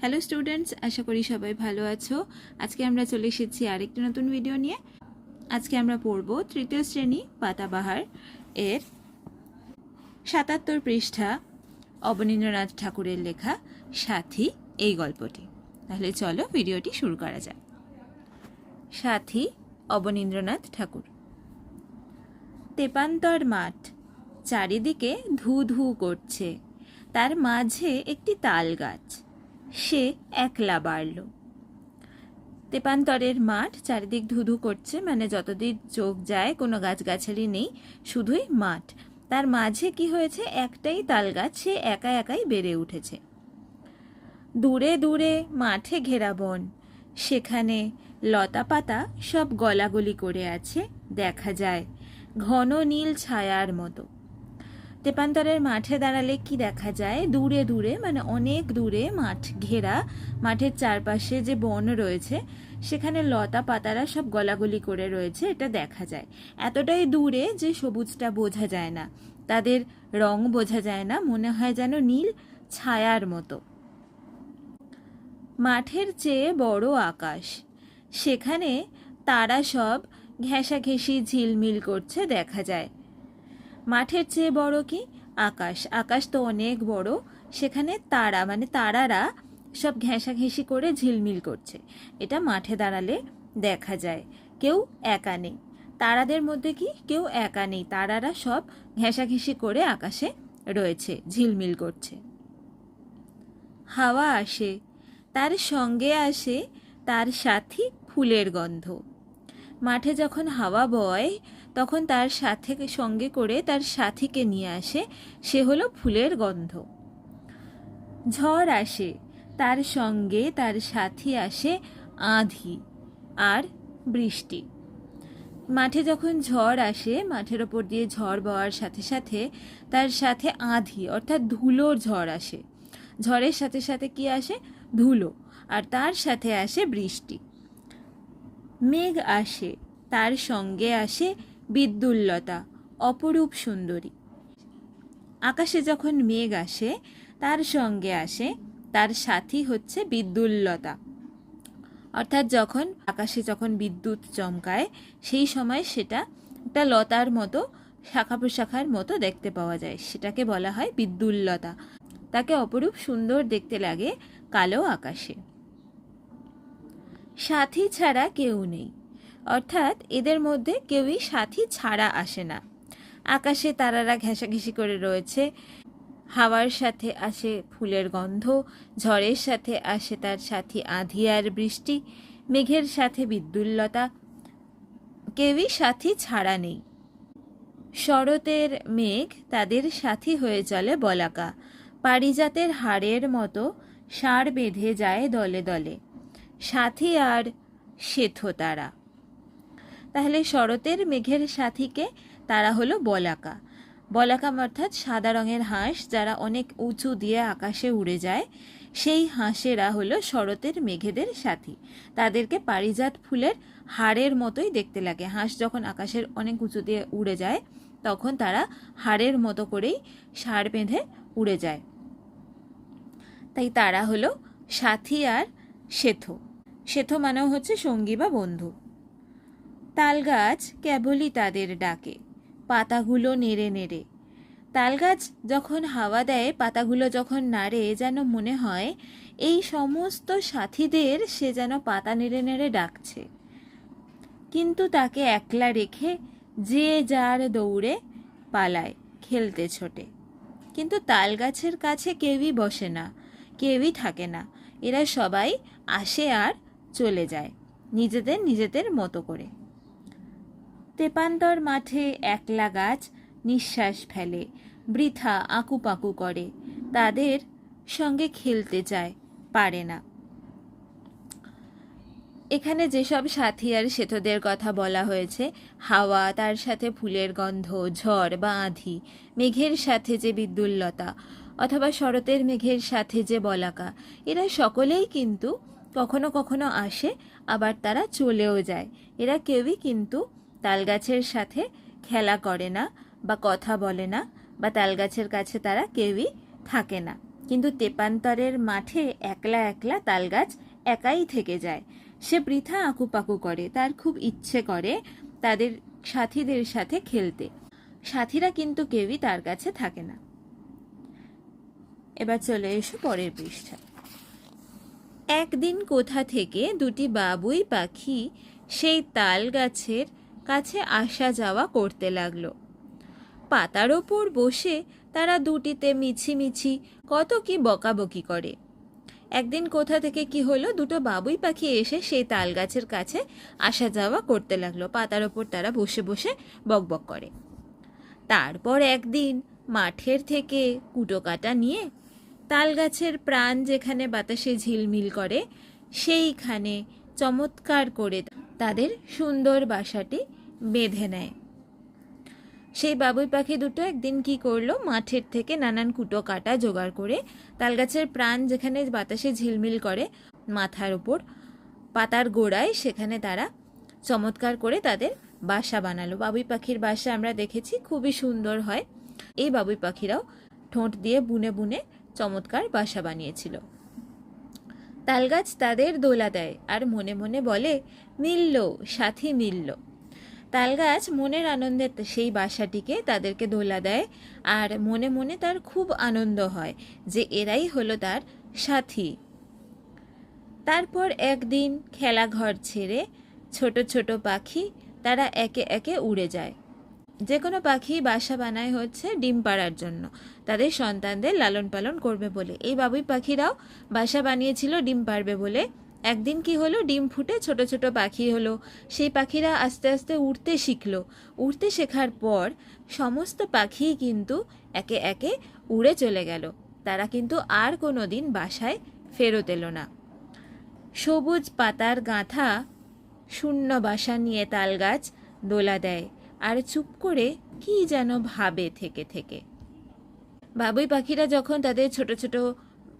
Hello students আশা করি সবাই ভালো আছো। আজকে আমরা চলে এসেছি আরেকটি নতুন ভিডিও নিয়ে। আজকে আমরা পড়ব তৃতীয় শ্রেণি পাতাবাহার এর সাতাত্তর পৃষ্ঠা অবনীন্দ্রনাথ ঠাকুরের লেখা সাথী, এই গল্পটি। তাহলে চলো ভিডিওটি শুরু করা যাক। সাথী, অবনীন্দ্রনাথ ঠাকুর। তেপান্তর মাঠ, চারিদিকে ধু ধু করছে। তার মাঝে একটি তাল গাছ। সে একলা বাড়ল। তেপান্তরের মাঠ চারিদিক ধুধু করছে মানে যতদিন চোখ যায় কোনো গাছগাছালি নেই, শুধুই মাঠ। তার মাঝে কি হয়েছে? একটাই তাল গাছ, সে একা একাই বেড়ে উঠেছে। দূরে দূরে মাঠে ঘেরা বন, সেখানে লতা পাতা সব গলাগলি করে আছে, দেখা যায়, ঘন নীল ছায়ার মতো। তেপান্তরের মাঠে দাঁড়ালে কি দেখা যায়? দূরে দূরে মানে অনেক দূরে মাঠ ঘেরা, মাঠের চারপাশে যে বন রয়েছে, সেখানে লতা পাতারা সব গলাগলি করে রয়েছে, এটা দেখা যায়। এতটাই দূরে যে সবুজটা বোঝা যায় না। তাদের রং বোঝা যায় না, মনে হয় যেন নীল ছায়ার মতো। মাঠের চেয়ে বড় আকাশ। সেখানে তারা সব ঘেঁষাঘেঁষি ঝিলমিল করছে দেখা যায়। মাঠের চেয়ে বড় কি? আকাশ। আকাশ তো অনেক বড়। সেখানে তারা মানে তারারা সব ঘেঁষাঘেঁষি করে ঝিলমিল করছে। এটা মাঠে দাঁড়ালে দেখা যায়। কেউ একা নেই। তারাদের মধ্যে কি? কেউ একা নেই। তারারা সব ঘেঁষাঘেঁষি করে আকাশে রয়েছে, ঝিলমিল করছে। হাওয়া আসে। তার সঙ্গে আসে তার সাথী ফুলের গন্ধ। মাঠে যখন হাওয়া বয় তখন তার সাথে সঙ্গে করে তার সাথীকে নিয়ে আসে। সে হলো ফুলের গন্ধ। ঝড় আসে। তার সঙ্গে তার সাথী আসে আঁধি আর বৃষ্টি। মাঠে যখন ঝড় আসে, মাঠের ওপর দিয়ে ঝড় বওয়ার সাথে সাথে তার সাথে আঁধি অর্থাৎ ধুলোর ঝড় আসে। ঝড়ের সাথে সাথে কি আসে? ধুলো। আর তার সাথে আসে বৃষ্টি। মেঘ আসে। তার সঙ্গে আসে বিদ্যুল্লতা, অপরূপ সুন্দরী। আকাশে যখন মেঘ আসে, তার সঙ্গে আসে, তার সাথী হচ্ছে বিদ্যুল্লতা। অর্থাৎ যখন আকাশে যখন বিদ্যুৎ চমকায়, সেই সময় সেটা একটা লতার মতো, শাখা প্রশাখার মতো দেখতে পাওয়া যায়। সেটাকে বলা হয় বিদ্যুল্লতা। তাকে অপরূপ সুন্দর দেখতে লাগে কালো আকাশে। সাথী ছাড়া কেউ নেই। অর্থাৎ এদের মধ্যে কেউই সাথী ছাড়া আসে না। আকাশে তারারা ঘেঁষাঘেঁষি করে রয়েছে। হাওয়ার সাথে আসে ফুলের গন্ধ, ঝড়ের সাথে আসে তার সাথী আঁধি আর বৃষ্টি, মেঘের সাথে বিদ্যুল্লতা। কেউই সাথী ছাড়া নেই। শরতের মেঘ তাদের সাথী হয়ে চলে বলাকা। পারিজাতের হাড়ের মতো সার বেঁধে যায় দলে দলে। সাথী আর শেথো তারা। তাহলে শরতের মেঘের সাথীকে তারা হলো বলাকা। বলাকা অর্থাৎ সাদা রঙের হাঁস যারা অনেক উঁচু দিয়ে আকাশে উড়ে যায়, সেই হাঁসেরা হলো শরতের মেঘেদের সাথী। তাদেরকে পারিজাত ফুলের হাড়ের মতোই দেখতে লাগে। হাঁস যখন আকাশের অনেক উঁচু দিয়ে উড়ে যায়, তখন তারা হাড়ের মতো করেই সার বেঁধে উড়ে যায়। তাই তারা হলো সাথী আর শেথো শেথো মানেও হচ্ছে সঙ্গী বা বন্ধু। তাল গাছ কেবলই তাদের ডাকে, পাতাগুলো নেড়ে নেড়ে। তাল গাছ যখন হাওয়া দেয়, পাতাগুলো যখন নাড়ে, যেন মনে হয় এই সমস্ত সাথীদের সে যেন পাতা নেড়ে নেড়ে ডাকছে। কিন্তু তাকে একলা রেখে যে যার দৌড়ে পালায় খেলতে ছোটে। কিন্তু তাল গাছের কাছে কেউই বসে না, কেউই থাকে না। এরা সবাই আসে আর চলে যায়, নিজেদের নিজেদের মতো করে। তেপান্তর মাঠে একলা গাছ নিঃশ্বাস ফেলে, বৃথা আঁকুপাকু করে। তাদের সঙ্গে খেলতে চায় পারে না। এখানে যেসব সাথী আর সেতদের কথা বলা হয়েছে, হাওয়া, তার সাথে ফুলের গন্ধ, ঝড় বা আঁধি, মেঘের সাথে যে বিদ্যুল্লতা, অথবা শরতের মেঘের সাথে যে বলাকা, এরা সকলেই কিন্তু কখনো কখনো আসে, আবার তারা চলেও যায়। এরা কেউই কিন্তু তালগাছের সাথে খেলা করে না বা কথা বলে না বা তালগাছের কাছে তারা কেউই থাকে না। কিন্তু তেপান্তরের মাঠে একলা একলা তালগাছ একাই থেকে যায়। সে বৃথা আঁকুপাকু করে, তার খুব ইচ্ছে করে তাদের সাথীদের সাথে খেলতে। সাথীরা কিন্তু কেউই তার কাছে থাকে না। এবার চলে এসো পরের পৃষ্ঠা একদিন কোথা থেকে দুটি বাবুই পাখি সেই তাল গাছের কাছে আসা যাওয়া করতে লাগল। পাতার ওপর বসে তারা দুটিতে মিছিমিছি, কত কি বকাবকি করে। একদিন কোথা থেকে কি হলো, দুটো বাবুই পাখি এসে সেই তাল গাছের কাছে আসা যাওয়া করতে লাগল। পাতার ওপর তারা বসে বসে বকবক করে। তারপর একদিন মাঠের থেকে কুটো কাটা নিয়ে তাল গাছের প্রাণ যেখানে বাতাসে ঝিলমিল করে, সেইখানে চমৎকার করে তাদের সুন্দর বাসাটি বেঁধে নেয়। সেই বাবুই পাখি দুটো একদিন কি করল? মাঠের থেকে নানান কুটো কাটা জোগাড় করে তালগাছের প্রাণ যেখানে বাতাসে ঝিলমিল করে মাথার উপর পাতার গোড়ায় সেখানে তারা চমৎকার করে তাদের বাসা বানালো। বাবুই পাখির বাসা আমরা দেখেছি, খুবই সুন্দর হয়। এই বাবুই পাখিরাও ঠোঁট দিয়ে বুনে বুনে চমৎকার বাসা বানিয়েছিল। তালগাছ তাদের দোলা দেয় আর মনে মনে বলে, মিলল, সাথী মিলল। তালগাছ মনের আনন্দে সেই বাসাটিকে তাদেরকে দোলা দেয় আর মনে মনে তার খুব আনন্দ হয় যে এরাই হলো তার সাথী। তারপর একদিন খেলাঘর ছেড়ে ছোট ছোট পাখি তারা একে একে উড়ে যায়। যে কোনো পাখি বাসা বানায় হচ্ছে ডিম পাড়ার জন্য। তাদের সন্তানদের লালন পালন করবে বলে। এই বাবুই পাখিরাও বাসা বানিয়েছিল ডিম পারবে বলে। একদিন কি হলো? ডিম ফুটে ছোট ছোট পাখি হলো। সেই পাখিরা আস্তে আস্তে উড়তে শিখলো। উড়তে শেখার পর সমস্ত পাখি কিন্তু একে একে উড়ে চলে গেল। তারা কিন্তু আর কোনো দিন বাসায় ফেরত এলো না। সবুজ পাতার গাঁথা শূন্য বাসা নিয়ে তালগাছ দোলা দেয়। আর চুপ করে কি যেন ভাবে থেকে থেকে। বাবুই পাখিরা যখন তাদের ছোট ছোট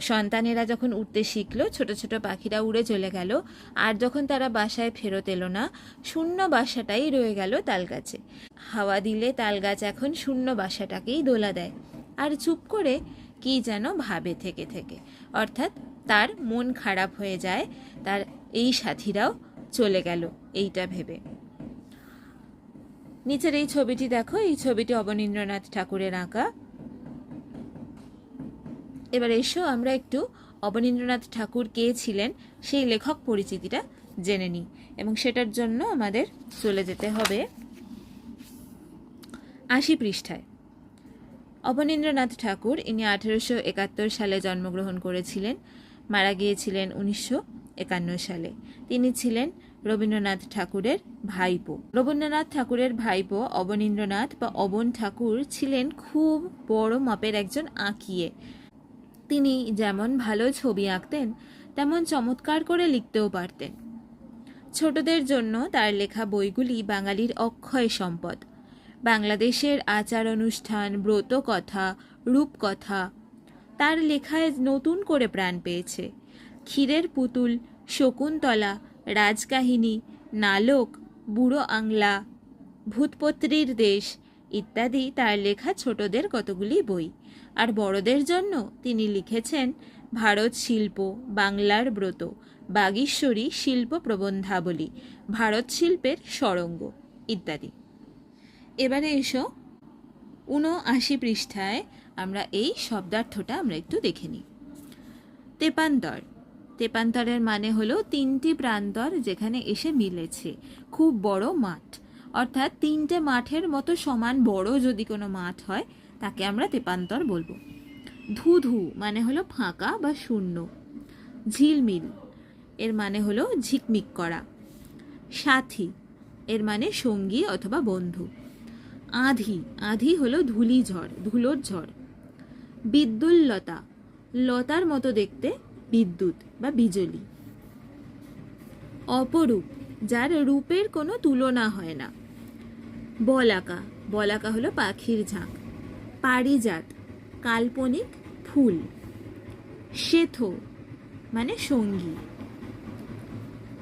সন্তানেরা যখন উঠতে শিখলো, ছোট ছোট পাখিরা উড়ে চলে গেল, আর যখন তারা বাসায় ফেরত এলো না, শূন্য বাসাটাই রয়ে গেল তাল তালগাছে। হাওয়া দিলে তালগাছ এখন শূন্য বাসাটাকেই দোলা দেয়। আর চুপ করে কি যেন ভাবে থেকে থেকে। অর্থাৎ তার মন খারাপ হয়ে যায়, তার এই সাথীরাও চলে গেল, এইটা ভেবে। নিচের এই ছবিটি দেখো, এই ছবিটি অবনীন্দ্রনাথ ঠাকুরের আঁকা। এবার এসো আমরা একটু অবনীন্দ্রনাথ ঠাকুর কে ছিলেন সেই লেখক পরিচিতিটা জেনে নিই, এবং সেটার জন্য আমাদের চলে যেতে হবে আশি পৃষ্ঠায়। অবনীন্দ্রনাথ ঠাকুর, ইনি আঠেরোশো একাত্তর সালে জন্মগ্রহণ করেছিলেন, মারা গিয়েছিলেন উনিশশো একান্ন সালে। তিনি ছিলেন রবীন্দ্রনাথ ঠাকুরের ভাইপো। রবীন্দ্রনাথ ঠাকুরের ভাইপো অবনীন্দ্রনাথ বা অবন ঠাকুর ছিলেন খুব বড় মাপের একজন আঁকিয়ে। তিনি যেমন ভালো ছবি আঁকতেন, তেমন চমৎকার করে লিখতেও পারতেন। ছোটদের জন্য তার লেখা বইগুলি বাঙালির অক্ষয় সম্পদ। বাংলাদেশের আচার অনুষ্ঠান ব্রত কথা রূপকথা, তার লেখায় নতুন করে প্রাণ পেয়েছে। ক্ষীরের পুতুল, শকুন্তলা রাজকাহিনী, নালক, বুড়ো আংলা, ভূতপত্রীর দেশ ইত্যাদি তার লেখা ছোটদের কতগুলি বই। আর বড়দের জন্য তিনি লিখেছেন ভারত শিল্প, বাংলার ব্রত, বাগীশ্বরী শিল্প প্রবন্ধাবলী, ভারত শিল্পের সরঙ্গ ইত্যাদি। এবারে এসো উনআশি পৃষ্ঠায় আমরা এই শব্দার্থটা আমরা একটু দেখে নিই। তেপান্তর তেপান্তরের মানে হলো তিনটি প্রান্তর যেখানে এসে মিলেছে। খুব বড় মাঠ। অর্থাৎ তিনটে মাঠের মতো সমান বড় যদি কোনো মাঠ হয়, তাকে আমরা তেপান্তর বলব। ধুধু মানে হলো ফাঁকা বা শূন্য। ঝিলমিল এর মানে হলো ঝিকমিক করা। সাথী এর মানে সঙ্গী অথবা বন্ধু। আধি আধি হলো ধুলি ঝড়, ধুলোর ঝড়। বিদ্যুল্লতা, লতার মতো দেখতে বিদ্যুৎ বা বিজলি। অপরূপ, যার রূপের কোনো তুলনা হয় না। বলাকা বলাকা হলো পাখির ঝাঁক। পারিজাত, কাল্পনিক ফুল। শ্বেথ মানে সঙ্গী।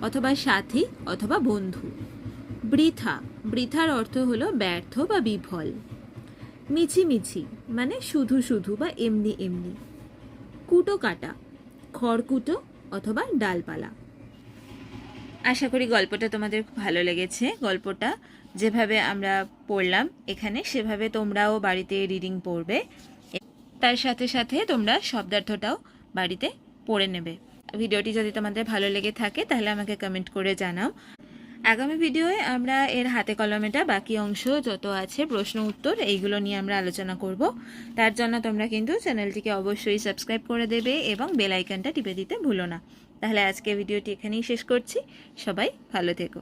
অথবা সাথী, অথবা বন্ধু। বৃথা, বৃথার অর্থ হলো ব্যর্থ বা বিফল। মিছিমিছি মানে শুধু শুধু বা এমনি এমনি। কুটো কাটা খড়কুটো অথবা ডালপালা। আশা করি গল্পটা তোমাদের খুব ভালো লেগেছে। গল্পটা যেভাবে আমরা পড়লাম এখানে, সেভাবে তোমরাও বাড়িতে রিডিং পড়বে। তার সাথে সাথে তোমরা শব্দার্থটাও বাড়িতে পড়ে নেবে। ভিডিওটি যদি তোমাদের ভালো লেগে থাকে, তাহলে আমাকে কমেন্ট করে জানাও। আগামী ভিডিওয়ে আমরা এর হাতে কলমেটা, বাকি অংশ, যত আছে প্রশ্ন, উত্তর, এইগুলো নিয়ে আমরা আলোচনা করব। তার জন্য তোমরা কিন্তু চ্যানেলটিকে অবশ্যই সাবস্ক্রাইব করে দেবে এবং বেল টিপে দিতে ভুলো না। তাহলে আজকে ভিডিওটি এখানেই শেষ করছি। সবাই ভালো থেকো।